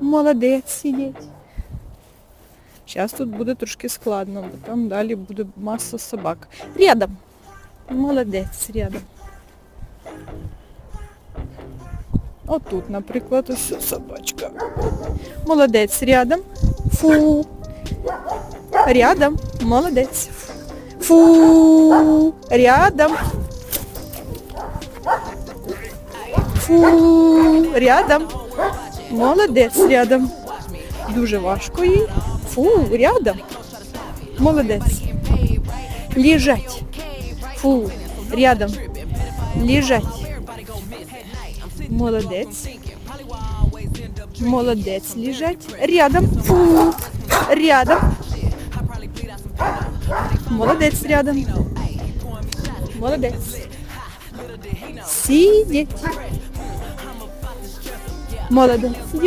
Молодець сидіть. Зараз тут буде трошки складно, бо там далі буде маса собак. Рядом. Молодець, рядом. Отут, наприклад, ось собачка. Молодець, рядом. Фу. Рядом. Молодець. Фу. Рядом. Фу. Рядом. Молодець, рядом. Дуже важко їй. Фу, рядом. Молодець. Лежать. Фу, рядом. Лежать. Молодець. Молодець, лежать. Рядом. Фу. Рядом. Молодець, рядом. Молодець. Сидеть. Молодець.